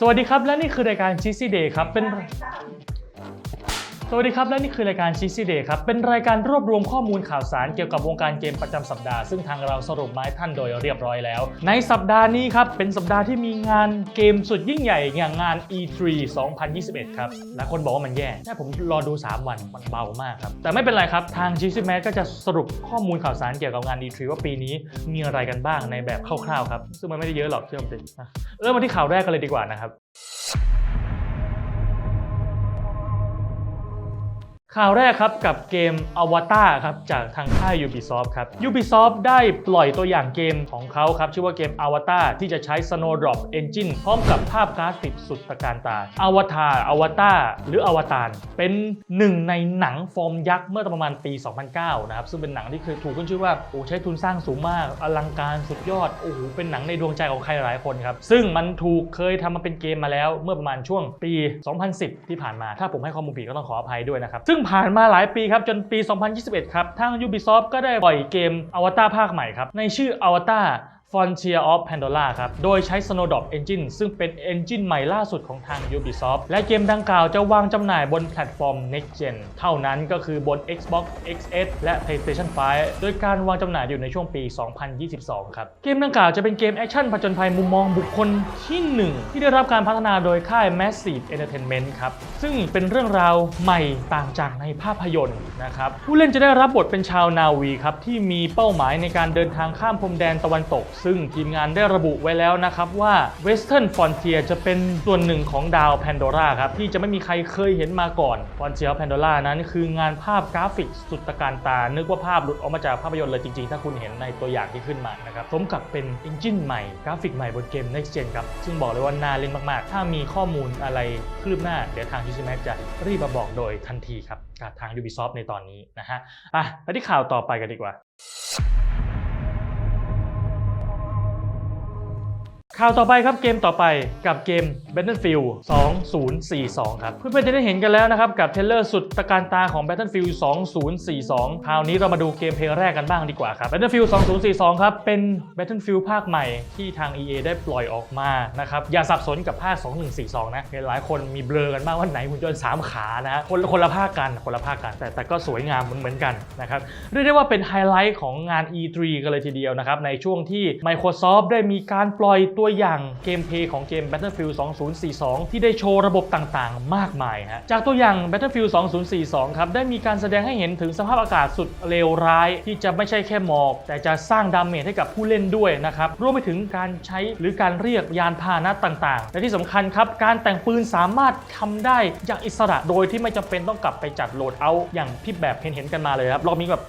สวัสดีครับและนี่คือรายการ Cheesy Day ครับเป็น สวัสดีครับ และนี่คือรายการ Cheesy Day ครับ เป็นรายการรวบรวมข้อมูลข่าวสารเกี่ยวกับวงการเกมประจำสัปดาห์ ซึ่งทางเราสรุปมาให้ท่านโดยเรียบร้อยแล้ว ในสัปดาห์นี้ครับ เป็นสัปดาห์ที่มีงานเกมสุดยิ่งใหญ่อย่างงาน E3 2021 ครับและคนบอกว่ามันแย่แต่ผมรอดู 3 วันมันเบามากครับ แต่ไม่เป็นไรครับ ทาง Cheesy m a t ก็จะสรุปข้อมูลข่าวสารเกี่ยวกับงาน E3 ว่าปีนี้มีอะไรกันบ้างในแบบคร่าวๆครับซึ่งมันไม่ได้เยอะหรอกเชื่อผมดิอะเริ่มมาที่ข่าวแรกกันเลยดีกว่านะครับ ข่าวแรกครับกับเกม Avatar ครับจากทางค่าย Ubisoft ครับ Ubisoft ได้ปล่อยตัวอย่างเกมของเขาครับชื่อว่าเกม Avatar ที่จะใช้ Snowdrop Engine พร้อมกับภาพกราฟิกสุดตระการตา Avatar Avatar หรือ Avatar เป็นหนึ่งในหนังฟอร์มยักษ์เมื่อประมาณปี 2009 นะครับซึ่งเป็นหนังที่เคยถูกขึ้นชื่อว่าโอ้ใช้ทุนสร้างสูงมาก อลังการสุดยอดโอ้โหเป็นหนังในดวงใจของใครหลายคนครับซึ่งมันถูกเคยทำมาเป็นเกมมาแล้วเมื่อประมาณช่วงปี 2010 ที่ผ่านมา ถ้าผมให้ข้อมูลผิดก็ต้องขออภัยด้วยนะครับซึ่งผ่านมาหลายปีครับ จนปี 2021 ครับทาง Ubisoft ก็ได้ปล่อยเกมอวตารภาคใหม่ครับ ในชื่ออวตาร Frontier of Pandora ครับ โดยใช้ Snowdrop Engine ซึ่งเป็น Engine ใหม่ล่าสุดของทาง Ubisoft และเกมดังกล่าวจะวางจำหน่ายบนแพลตฟอร์ม Next Gen เท่านั้นก็คือบน Xbox XS และ PlayStation 5 โดยการวางจำหน่ายอยู่ในช่วงปี 2022 ครับ เกมดังกล่าวจะเป็นเกมแอคชั่นผจญภัยมุมมองบุคคลที่หนึ่งที่ได้รับการพัฒนาโดยค่าย Massive Entertainment ครับ ซึ่งเป็นเรื่องราวใหม่ต่างจากในภาพยนตร์นะครับผู้เล่นจะได้รับบทเป็นชาวนาวีครับที่มีเป้าหมายในการเดินทางข้ามพรมแดนตะวันตกซึ่งทีมงานได้ระบุไว้แล้วนะครับว่า Western Frontier จะเป็นส่วนหนึ่งของดาวแพนโดราครับ ที่จะไม่มีใครเคยเห็นมาก่อน Frontier Pandora นั้นคืองานภาพกราฟิกสุดตะการตา นึกว่าภาพหลุดออกมาจากภาพยนตร์เลยจริงๆ ถ้าคุณเห็นในตัวอย่างที่ขึ้นมานะครับสมกับเป็น Engine ใหม่กราฟิกใหม่บนเกม Next Gen ครับ ซึ่งบอกเลยว่าน่าเล่นมากๆ ถ้ามีข้อมูลอะไรคืบหน้า เดี๋ยวทาง g c m a x จะรีบมาบอกโดยทันทีครับกับทาง Ubisoft ในตอนนี้นะฮะไปไปที่ข่าวต่อไปกันดีกว่า ข่าวต่อไปครับเกมต่อไปกับเกม Battlefield 2042 ครับ เพื่อนๆจะได้เห็นกันแล้วนะครับ กับเทเลอร์สุดตะการตาของ Battlefield 2042 คราวนี้เรามาดูเกมเพลย์แรกกันบ้างดีกว่าครับ Battlefield 2042 ครับ เป็น Battlefield ภาคใหม่ที่ทาง EA ได้ปล่อยออกมานะครับ อย่าสับสนกับภาค 2142 นะเห็นหลายคนมีเบลอกันบ้างว่าไหนหุ่นยนต์3ขานะฮะคนละคนละภาคกันคนละภาคกัน แต่แต่ก็สวยงามเหมือนเหมือนกันนะครับเรียกได้ว่าเป็นไฮไลท์ของงาน E3 กันเลยทีเดียวนะครับในช่วงที่ Microsoft ได้มีการปล่อยตัวอย่างเกมเพย์ของเกม Battlefield 2042 ที่ได้โชว์ระบบต่างๆ มากมายฮะจากตัวอย่าง Battlefield 2042 ครับได้มีการแสดงให้เห็นถึงสภาพอากาศสุดเลวร้าย ที่จะไม่ใช่แค่หมอก แต่จะสร้างดาเมจให้กับผู้เล่นด้วยนะครับรวมไปถึงการใช้หรือการเรียกยานพาหนะต่างๆ และที่สำคัญครับการแต่งปืนสามารถทำได้อย่างอิสระโดยที่ไม่จำเป็นต้องกลับไปจัดโหลดเอาอย่างที่แบบเห็นๆกันมาเลยครับเรามีแบบ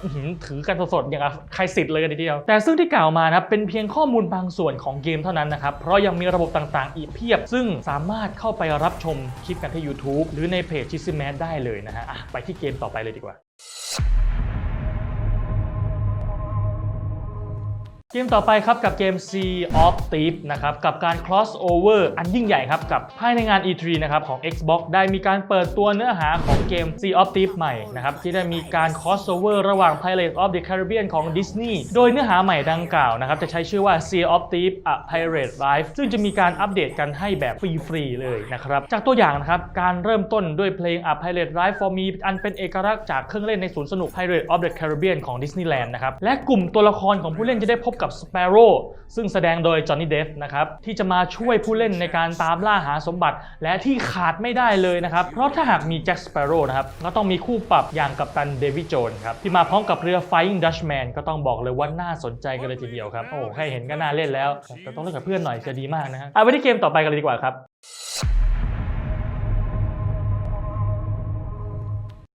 ถือกันสดๆอย่างใครสิทธิ์เลยกันทีเดียวแต่ซึ่งที่กล่าวมานะครับเป็นเพียงข้อมูลบางส่วนของเกมเท่านั้นนะครับเพราะยังมีระบบต่างๆ อีกเพียบ ซึ่งสามารถเข้าไปรับชมคลิปกันที่ YouTube หรือในเพจชิซิแมนได้เลยนะฮะไปที่เกมต่อไปเลยดีกว่า เกมต่อไปครับกับเกม Sea of Thief นะครับกับการ crossover อันยิ่งใหญ่ครับกับภายในงาน E3 นะครับของ Xbox ได้มีการเปิดตัวเนื้อหาของเกม Sea of Thief ใหม่นะครับที่ได้มีการ crossover ระหว่าง Pirates of the Caribbean ของ Disney โดยเนื้อหาใหม่ดังกล่าวนะครับจะใช้ชื่อว่า Sea of Thief A Pirate Life ซึ่งจะมีการอัปเดตกันให้แบบฟรีๆเลยนะครับจากตัวอย่างนะครับการเริ่มต้นด้วยเพลง A Pirate Life for Me อันเป็นเอกลักษณ์จากเครื่องเล่นในสวนสนุก Pirates of the Caribbean ของ Disneyland นะครับและกลุ่มตัวละครของผู้เล่นจะได้พบกับ Sparrow ซึ่งแสดงโดยจอห์นนี่เดฟนะครับที่จะมาช่วยผู้เล่นในการตามล่าหาสมบัติ และที่ขาดไม่ได้เลยนะครับ เพราะถ้าหากมีแจ็คสเปโร่นะครับก็ต้องมีคู่ปรับอย่างกัปตันเดวิดโจนครับที่มาพร้อมกับเรือ Flying Dutchman ก็ต้องบอกเลยว่าน่าสนใจกันเลยทีเดียวครับ โอ้แค่เห็นก็น่าเล่นแล้ว แต่ต้องเล่นกับเพื่อนหน่อยจะดีมากนะฮะเอาไปที่เกมต่อไปกันเลยดีกว่าครับ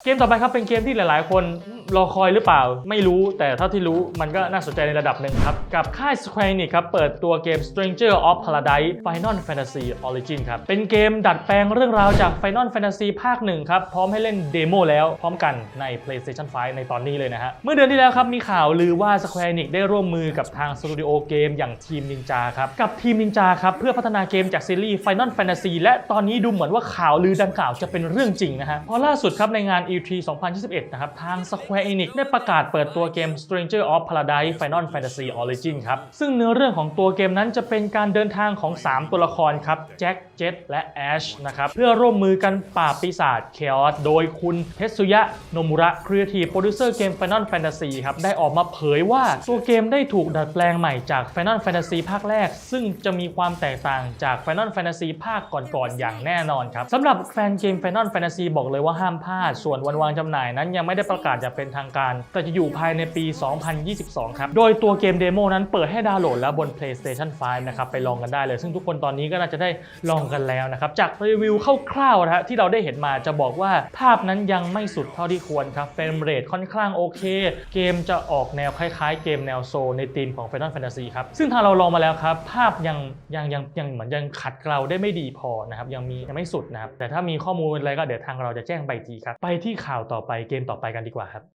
เกมต่อไปครับเป็นเกมที่หลาย ๆ คนรอคอยหรือเปล่า ไม่รู้แต่เท่าที่รู้มันก็น่าสนใจในระดับหนึ่งครับ กับค่าย Square Enix ครับ เปิดตัวเกม Stranger of Paradise Final Fantasy Origin ครับ เป็นเกมดัดแปลงเรื่องราวจาก Final Fantasy ภาคหนึ่งครับ พร้อมให้เล่นเดโมแล้วพร้อมกันใน PlayStation 5 ในตอนนี้เลยนะฮะ เมื่อเดือนที่แล้วครับมีข่าวลือว่า Square Enix ได้ร่วมมือกับทางสตูดิโอเกมอย่างทีมนินจาครับกับทีมนินจาครับเพื่อพัฒนาเกมจากซีรีส์ Final Fantasy และตอนนี้ดูเหมือนว่าข่าวลือดังกล่าวจะเป็นเรื่องจริงนะฮะพราะล่าสุดครับในงาน E3 2021 นะครับทาง Square Square Enix ได้ประกาศเปิดตัวเกม Stranger of Paradise Final Fantasy Origin ครับ ซึ่งเนื้อเรื่องของตัวเกมนั้นจะเป็นการเดินทางของ 3 ตัวละครครับแจ็คเจ็ตและแอชนะครับเพื่อร่วมมือกันปราบปีศาจ Chaos โดยคุณเทสุยะโนมุระ Creative Producer เกม Final Fantasy ครับได้ออกมาเผยว่าตัวเกมได้ถูกดัดแปลงใหม่จาก Final Fantasy ภาคแรก ซึ่งจะมีความแตกต่างจาก Final Fantasy ภาคก่อนๆอย่างแน่นอนครับสำหรับแฟนเกม Final Fantasy บอกเลยว่าห้ามพลาดส่วนวันวางจำหน่ายนั้นยังไม่ได้ประกาศจะเป็นทางการ แต่จะอยู่ภายในปี 2022 ครับ โดยตัวเกมเดโมนั้นเปิดให้ดาวน์โหลดแล้วบน PlayStation 5 นะครับ ไปลองกันได้เลย ซึ่งทุกคนตอนนี้ก็น่าจะได้ลองกันแล้วนะครับ จากรีวิวคร่าวๆนะฮะที่เราได้เห็นมาจะบอกว่าภาพนั้นยังไม่สุดเท่าที่ควรครับเฟรมเรทค่อนข้างโอเค เกมจะออกแนวคล้ายๆ เกมแนวโซลในธีมของ Final Fantasy ครับซึ่งทางเราลองมาแล้วครับภาพยังยังยังยังเหมือนยังขัดเกลาได้ไม่ดีพอนะครับยังมียังไม่สุดนะครับแต่ถ้ามีข้อมูลอะไรก็เดี๋ยวทางเราจะแจ้งไปทีครับไปที่ข่าวต่อไปเกมต่อไปกันดีกว่าครับ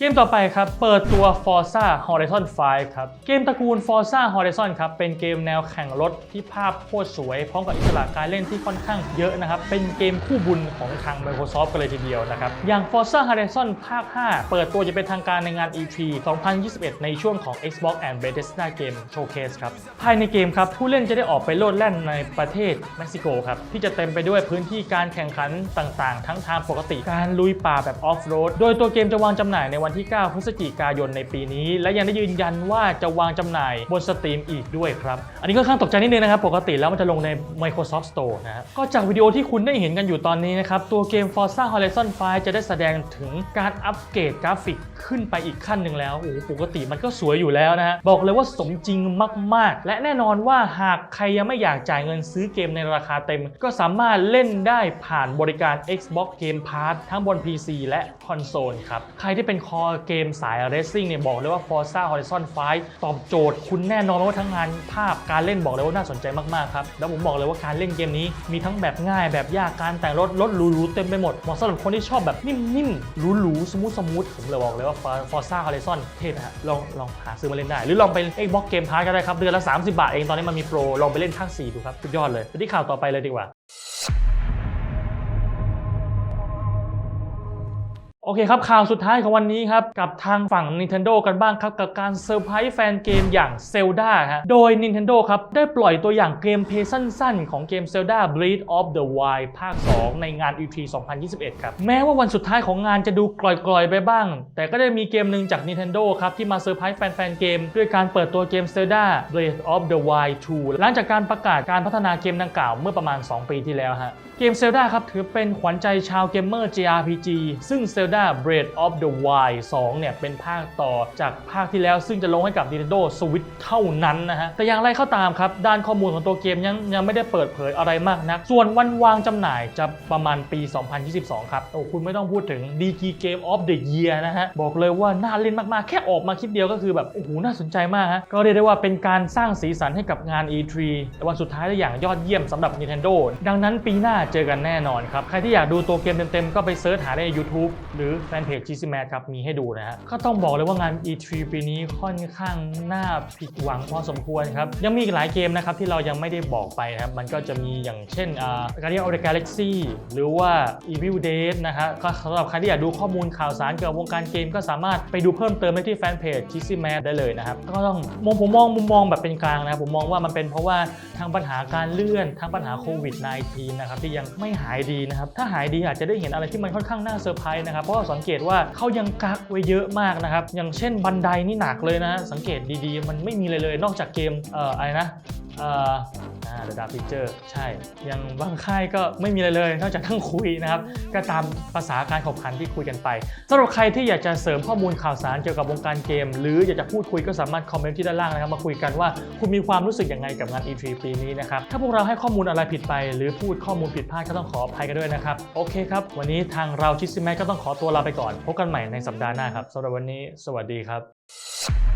เกมต่อไปครับเปิดตัว Forza Horizon 5 ครับ เกมตระกูล Forza Horizon ครับ เป็นเกมแนวแข่งรถที่ภาพโคตรสวย พร้อมกับอิสระการเล่นที่ค่อนข้างเยอะนะครับ เป็นเกมคู่บุญของทาง Microsoft กันเลยทีเดียวนะครับ อย่าง Forza Horizon ภาค 5 เปิดตัวจะเป็นทางการในงาน E3 2021 ในช่วงของ Xbox and Bethesda Game Showcase ครับ ภายในเกมครับ ผู้เล่นจะได้ออกไปโลดแล่นในประเทศเม็กซิโกครับที่จะเต็มไปด้วยพื้นที่การแข่งขันต่างๆ ทั้งทางปกติ การลุยป่าแบบออฟโรด โดยตัวเกมจะวางจำหน่ายในวันที่ 9 พฤศจิกายนในปีนี้ และยังได้ยืนยันว่าจะวางจำหน่ายบนสตรีมอีกด้วยครับ อันนี้ก็ค่อนข้างตกใจนิดนึงนะครับ ปกติแล้วมันจะลงใน Microsoft Store นะ ก็จากวิดีโอที่คุณได้เห็นกันอยู่ตอนนี้นะครับ ตัวเกม Forza Horizon 5 จะได้แสดงถึงการอัปเกรดกราฟิกขึ้นไปอีกขั้นหนึ่งแล้ว โอ้ปกติมันก็สวยอยู่แล้วนะฮะ บอกเลยว่าสมจริงมาก ๆ และแน่นอนว่าหากใครยังไม่อยากจ่ายเงินซื้อเกมในราคาเต็ม ก็สามารถเล่นได้ผ่านบริการ Xbox Game Pass ทั้งบน PC และคอนโซลครับ ใครที่เป็นคออเกมสาย Racing เนี่ยบอกเลยว่า Forza Horizon 5 ตอบโจทย์คุณแน่นอนว่าทั้งงานภาพการเล่นบอกเลยว่าน่าสนใจมาก ๆ ครับ แล้วผมบอกเลยว่าการเล่นเกมนี้มีทั้งแบบง่ายแบบยากการแต่งรถรถหรูๆเต็มไปหมดเหมาะสำหรับคนที่ชอบแบบนิ่มๆหรูๆสมูทสมูทผมเลยบอกเลยว่า Forza Horizon เท่นะฮะลองลองหาซื้อมาเล่นได้ หรือลองไป Xbox Game Pass ก็ได้ครับเดือนละ 30 บาทเองตอนนี้มันมีโปรลองไปเล่นภาค4ดูครับสุดยอดเลยไปที่ข่าวต่อไปเลยดีกว่า โอเคครับข่าวสุดท้ายของวันนี้ครับ กับทางฝั่ง Nintendo กันบ้างครับ กับการเซอร์ไพรส์แฟนเกมอย่าง Zelda ฮะโดย Nintendo ครับ ได้ปล่อยตัวอย่างเกมเพย์สั้นๆ ของเกม Zelda Breath of the Wild ภาค 2 ในงาน E3 2021 ครับ แม้ว่าวันสุดท้ายของงานจะดูกลอยๆ ไปบ้าง แต่ก็ได้มีเกมหนึ่งจาก Nintendo ครับ ที่มาเซอร์ไพรส์แฟนๆเกม ด้วยการเปิดตัวเกม Zelda Breath of the Wild 2 หลังจากการประกาศการพัฒนาเกมดังกล่าวเมื่อประมาณ 2 ปีที่แล้วฮะเกม Zelda ครับถือเป็นขวัญใจชาวเกมเมอร์ JRPG ซึ่ง Zelda Breath of the Wild 2 เนี่ยเป็นภาคต่อจากภาคที่แล้ว ซึ่งจะลงให้กับ Nintendo Switch เท่านั้นนะฮะ แต่อย่างไรก็ตามครับ ด้านข้อมูลของตัวเกมยังยังไม่ได้เปิดเผยอะไรมากนัก ส่วนวันวางจำหน่ายจะประมาณปี 2022 ครับ โอ้คุณไม่ต้องพูดถึง DG Game of the Year นะฮะ บอกเลยว่าน่าเล่นมากๆ แค่ออกมาคลิปเดียวก็คือแบบ โอ้โห น่าสนใจมากฮะ ก็เรียกได้ว่าเป็นการสร้างสีสันให้กับงาน E3 แต่วันสุดท้ายได้อย่างยอดเยี่ยมสำหรับ Nintendo ดังนั้นปีหน้าเจอกันแน่นอนครับ ใครที่อยากดูตัวเกมเต็มๆ ก็ไปเซิร์ชหาได้ใน YouTube หรือแฟนเพจ GC m a t ครับมีให้ดูนะฮะก็ต้องบอกเลยว่างาน E3 ปีนี้ค่อนข้างน่าผิดหวังพอสมควรครับ ยังมีอีกหลายเกมนะครับที่เรายังไม่ได้บอกไปนะครับ มันก็จะมีอย่างเช่นอ่า Guardian of the Galaxy หรือว่า Evil Dead นะฮะก็สำหรับใครที่อยากดูข้อมูลข่าวสารเกี่ยวกับวงการเกมก็สามารถไปดูเพิ่มเติมได้ที่แฟนเพจ GC m a t ได้เลยนะครับก็ต้องมองผมมองมุมมองแบบเป็นกลางนะครับผมมองว่ามันเป็นเพราะว่าทางปัญหาการเลื่อนทางปัญหาโควิด -19 นะครับที่ยังไม่หายดีนะครับถ้าหายดีอาจจะได้เห็นอะไรที่มันค่อนข้างน่าเซอร์ไพรส์นะครับเพราะว่าสังเกตว่าเขายังกักไว้เยอะมากนะครับ อย่างเช่นบันไดนี่หนักเลยนะ สังเกตดีๆ มันไม่มีเลยเลย นอกจากเกมเอ่ออะไรนะเอ่อ อ่าเดอะดาร์พิเจอร์ใช่ยังบางค่ายก็ไม่มีอะไรเลย นอกจากทั้งคุยนะครับ ก็ตามภาษาการขบขันที่คุยกันไปสำหรับใครที่อยากจะเสริมข้อมูลข่าวสารเกี่ยวกับวงการเกม หรืออยากจะพูดคุยก็สามารถคอมเมนต์ที่ด้านล่างนะครับ มาคุยกันว่าคุณมีความรู้สึกยังไงกับงาน E3 ปีนี้นะครับ ถ้าพวกเราให้ข้อมูลอะไรผิดไป หรือพูดข้อมูลผิดพลาดก็ต้องขออภัยกันด้วยนะครับโอเคครับวันนี้ทางเราชิซิแมก็ต้องขอตัวลาไปก่อนพบกันใหม่ในสัปดาห์หน้าครับสำหรับวันนี้ สวัสดีครับ